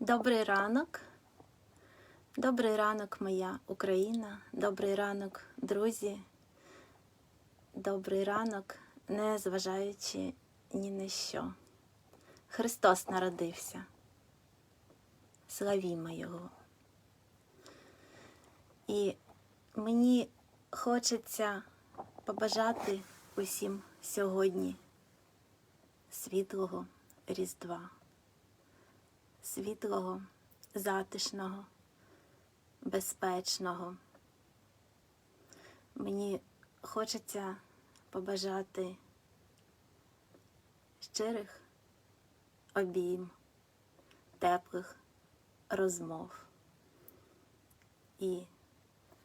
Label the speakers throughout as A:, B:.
A: Добрий ранок. Добрий ранок, моя Україна. Добрий ранок, друзі. Добрий ранок, не зважаючи ні на що. Христос народився. Славімо Його. І мені хочеться побажати усім сьогодні світлого Різдва, світлого, затишного, безпечного. Мені хочеться побажати щирих обійм, теплих розмов і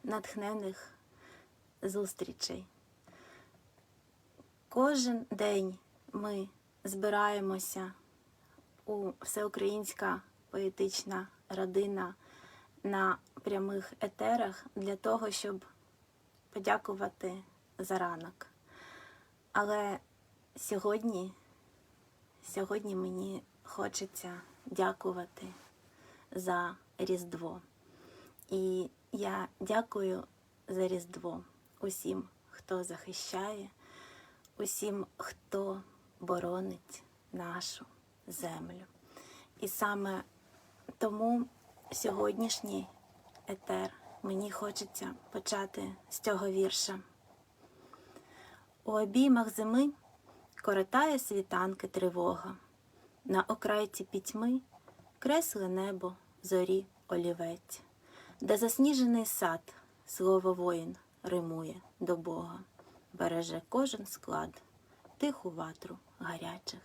A: натхнених зустрічей. Кожен день ми збираємося у всеукраїнська поетична родина на прямих етерах для того, щоб подякувати за ранок. Але сьогодні, сьогодні мені хочеться дякувати за Різдво. І я дякую за Різдво усім, хто захищає, усім, хто боронить нашу землю. І саме тому сьогоднішній етер мені хочеться почати з цього вірша. У обіймах зими коротає світанки тривога, на окрайці пітьми кресле небо, зорі олівець, де засніжений сад, слово воїн римує до Бога, береже кожен склад, тиху ватру гарячих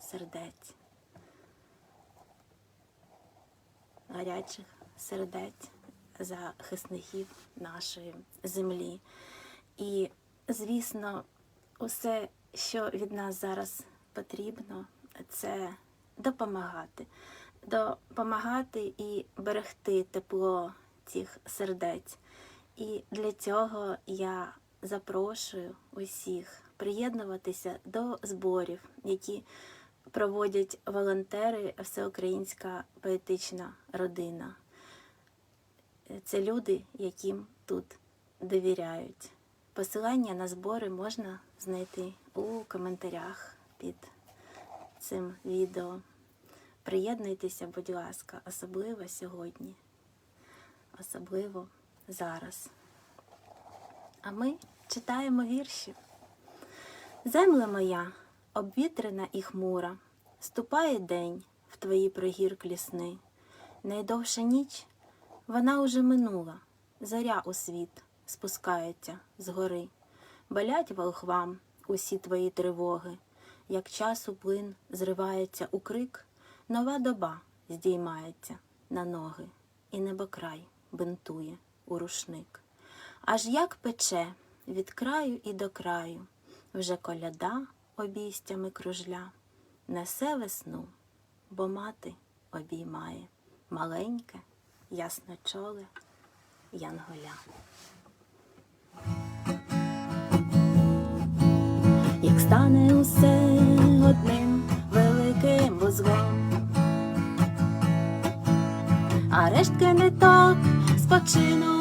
A: сердець. Гарячих сердець захисників нашої землі. І, звісно, усе, що від нас зараз потрібно, це допомагати. Допомагати і берегти тепло цих сердець. І для цього я запрошую усіх приєднуватися до зборів, які проводять волонтери Всеукраїнська поетична родина. Це люди, яким тут довіряють. Посилання на збори можна знайти у коментарях під цим відео. Приєднуйтеся, будь ласка, особливо сьогодні, особливо зараз. А ми читаємо вірші. Земля моя, обвітрена і хмура, ступає день в твої пригірклі сни. Найдовша ніч вона уже минула, заря у світ спускається згори. Болять волхвам усі твої тривоги, як часу плин зривається у крик, нова доба здіймається на ноги, і небокрай бинтує у рушник. Аж як пече від краю і до краю, вже коляда обійстями кружля, несе весну, бо мати обіймає маленьке, ясночоле янголя. Як стане усе одним великим вузлом, а рештки не так спочинуть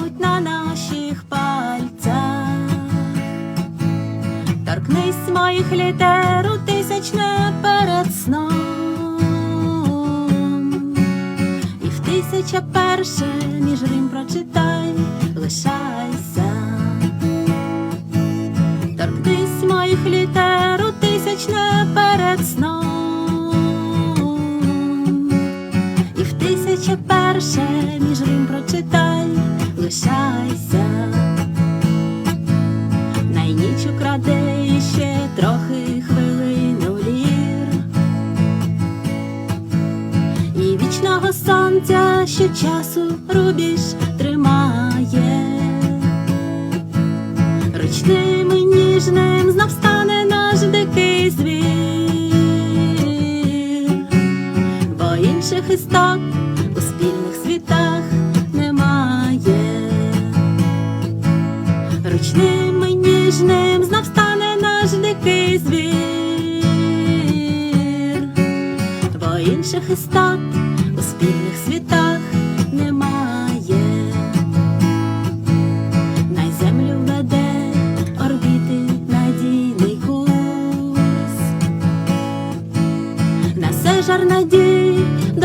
A: сонця, що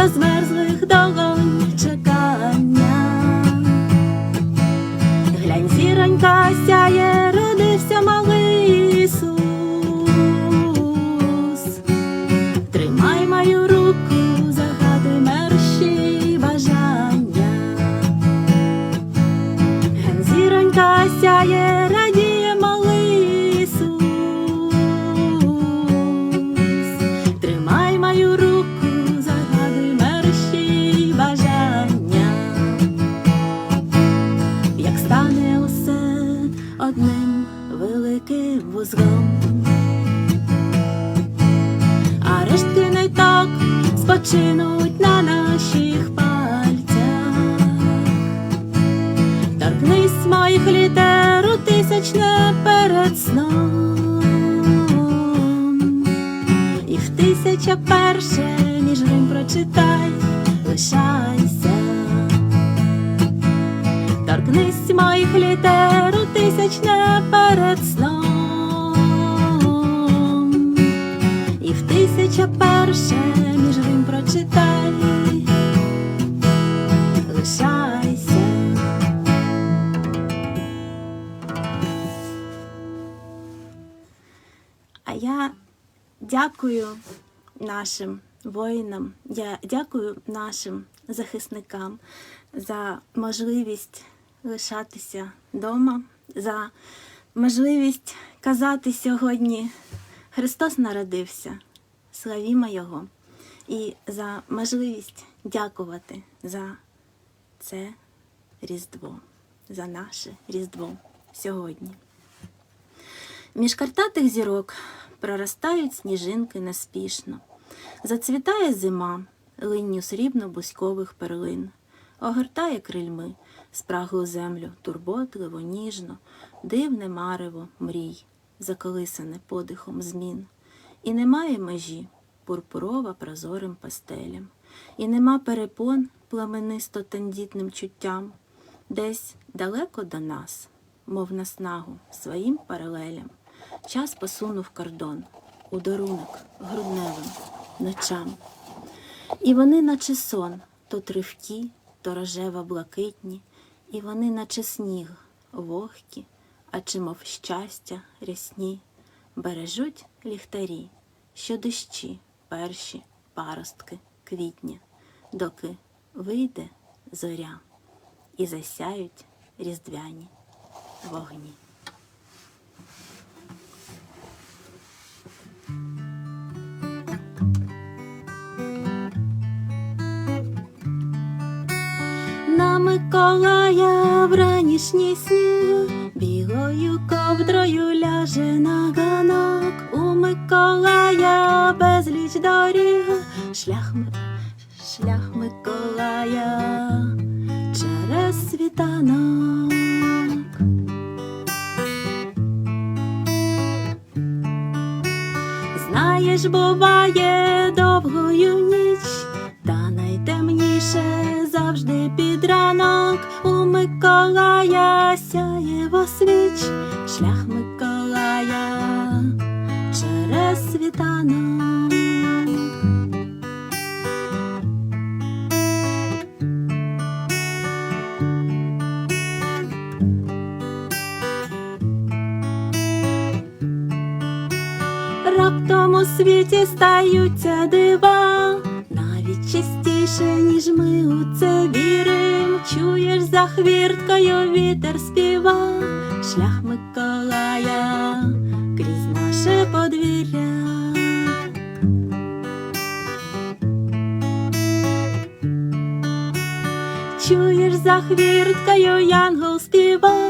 A: надій до між рим прочитай, лишайся. Торкнись моїх літер у тисячне перед сном. І в тисяча перше між рим прочитай, лишайся. А я дякую нашим воїнам, я дякую нашим захисникам за можливість лишатися вдома, за можливість казати сьогодні Христос народився, славімо Його, і за можливість дякувати за це Різдво, за наше Різдво сьогодні. Між картатих зірок проростають сніжинки неспішно. Зацвітає зима линню срібно-бузькових перлин, огортає крильми спраглу землю турботливо, ніжно, дивне марево мрій, заколисане подихом змін. І немає межі пурпурова прозорим пастелям, і нема перепон пламенисто тендітним чуттям, десь далеко до нас, мов на снагу своїм паралелям. Час посунув кордон у дарунок грудневим ночам. І вони, наче сон, то тривкі, то рожево блакитні, і вони, наче сніг, вогкі, а чи мов щастя рясні, бережуть ліхтарі, що дощі перші паростки квітня, доки вийде зоря і засяють різдвяні вогні. На Миколая вранішній сніг білою ковдрою ляже на ганок. У Миколая безліч доріг, шлях, шлях Миколая через світанок. Знаєш, буває довгою під ранок у Миколая сяє свіч, шлях Миколая через світанок. Раптом у світі стаються дива, за хвірткою вітер співа, шлях Миколая крізь наше подвір'я. Чуєш за хвірткою янгол співа,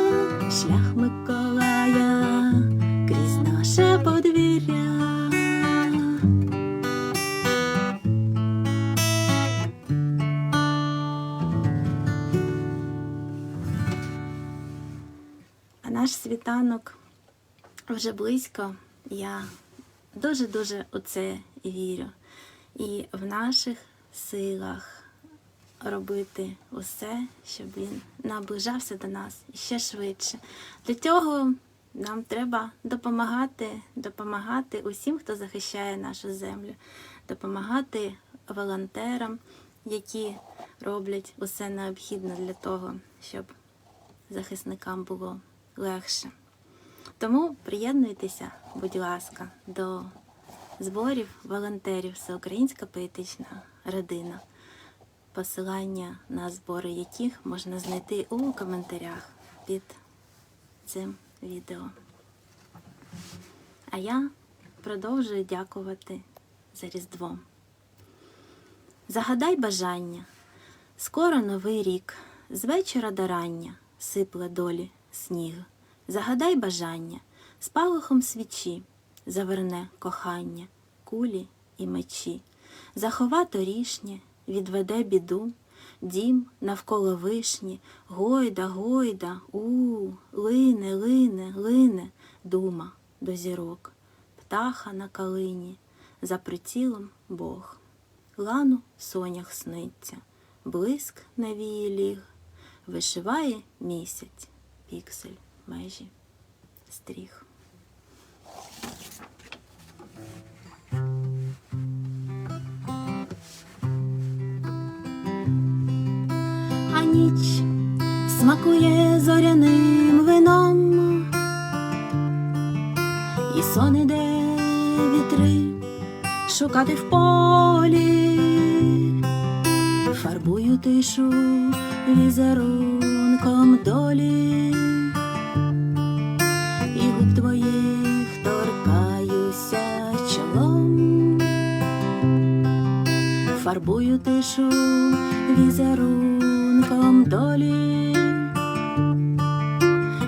A: світанок вже близько. Я дуже-дуже у це вірю. І в наших силах робити усе, щоб він наближався до нас ще швидше. Для цього нам треба допомагати, допомагати усім, хто захищає нашу землю, допомагати волонтерам, які роблять усе необхідне для того, щоб захисникам було легше. Тому приєднуйтеся, будь ласка, до зборів волонтерів Всеукраїнська поетична родина, посилання на збори яких можна знайти у коментарях під цим відео. А я продовжую дякувати за Різдво. Загадай бажання. Скоро новий рік, з вечора до рання сипле долі сніг. Загадай бажання, з палахом свічі заверне кохання, кулі і мечі. Захова торішнє, відведе біду, дім навколо вишні, гойда, гойда, у, лине, лине, лине, дума до зірок, птаха на калині, за прицілом Бог. Лану в сонях сниться, блиск на вії ліг, вишиває місяць, піксель межі стріх. А ніч смакує зоряним вином, і сон іде вітри шукати в полі, фарбую тишу візерунком долі, і губ твоїх торкаюся чолом, фарбую тишу візерунком долі,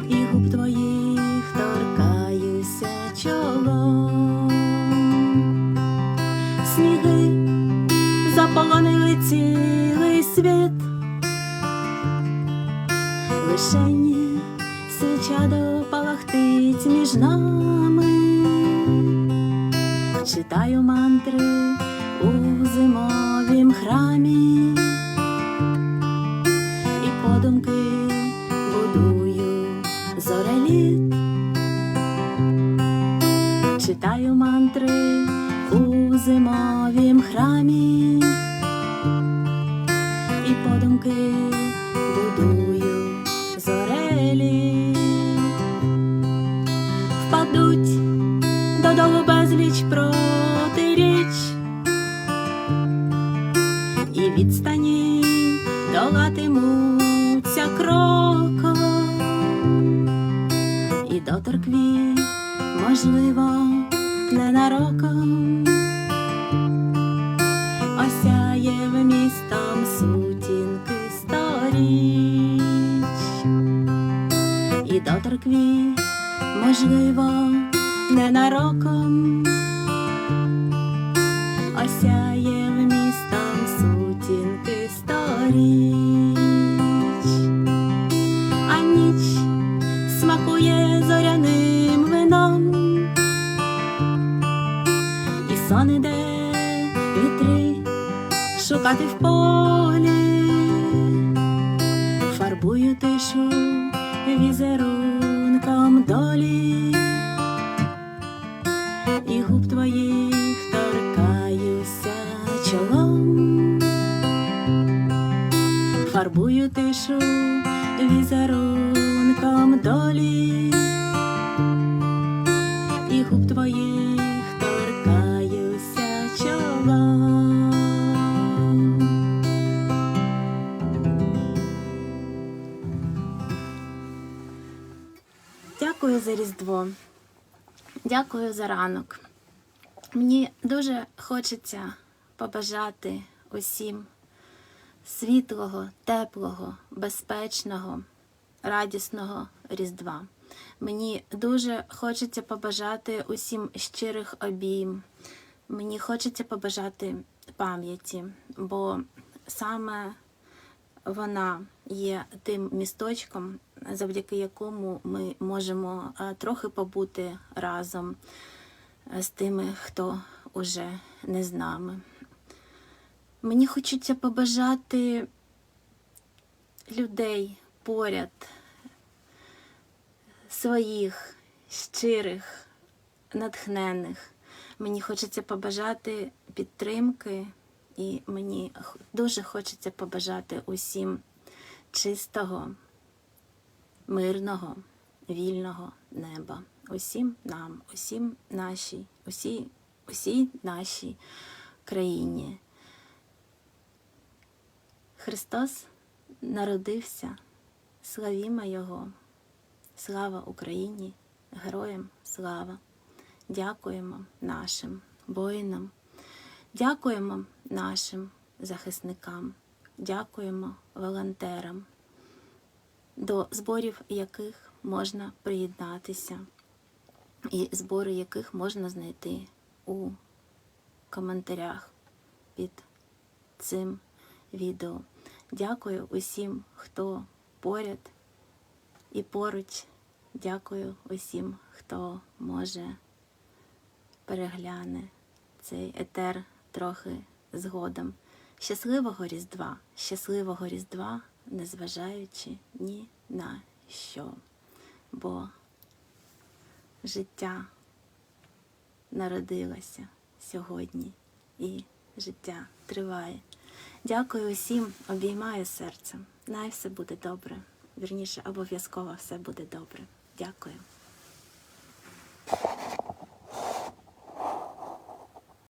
A: і губ твоїх торкаюся чолом. Сніги заполонили цілий лишені свіча допалахтить між нами, читаю мантри долатимуться кроком і доторкві, можливо, ненароком осяє в містом сутінки сторіч, і доторкві, можливо, ненароком осяє шукати в полі, фарбую тишу візерунком долі, і губ твоїх торкаюся чолом. Фарбую тишу візерунком долі, Дякую за ранок. Мені дуже хочеться побажати усім світлого, теплого, безпечного, радісного Різдва. Мені дуже хочеться побажати усім щирих обійм. Мені хочеться побажати пам'яті, бо саме вона є тим місточком, завдяки якому ми можемо е, трохи побути разом е, з тими, хто уже не з нами. Мені хочеться побажати людей поряд, своїх, щирих, натхнених. Мені хочеться побажати підтримки, і мені дуже хочеться побажати усім чистого, мирного, вільного неба. Усім нам, усім нашій, усій, усій нашій країні. Христос народився, славімо Його. Слава Україні, героям слава! Дякуємо нашим воїнам, дякуємо нашим захисникам, дякуємо волонтерам, до зборів яких можна приєднатися, і збори яких можна знайти у коментарях під цим відео. Дякую усім, хто поряд і поруч. Дякую усім, хто може перегляне цей етер трохи згодом. Щасливого Різдва, щасливого Різдва, незважаючи ні на що. Бо життя народилося сьогодні і життя триває. Дякую усім, обіймаю серцем. Най все буде добре. Вірніше, обов'язково все буде добре. Дякую.